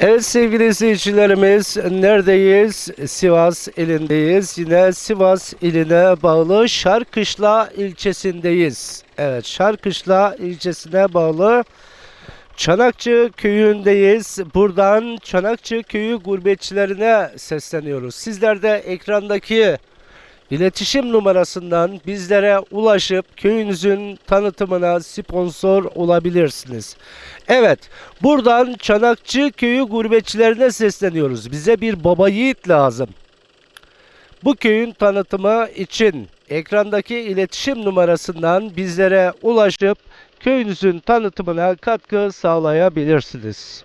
Evet sevgili izleyicilerimiz neredeyiz? Sivas ilindeyiz. Yine Sivas iline bağlı Şarkışla ilçesindeyiz. Evet Şarkışla ilçesine bağlı Çanakçı köyündeyiz. Buradan Çanakçı köyü gurbetçilerine sesleniyoruz. Sizler de ekrandaki iletişim numarasından bizlere ulaşıp köyünüzün tanıtımına sponsor olabilirsiniz. Evet, buradan Çanakçı köyü gurbetçilerine sesleniyoruz. Bize bir baba yiğit lazım. Bu köyün tanıtımı için ekrandaki iletişim numarasından bizlere ulaşıp köyünüzün tanıtımına katkı sağlayabilirsiniz.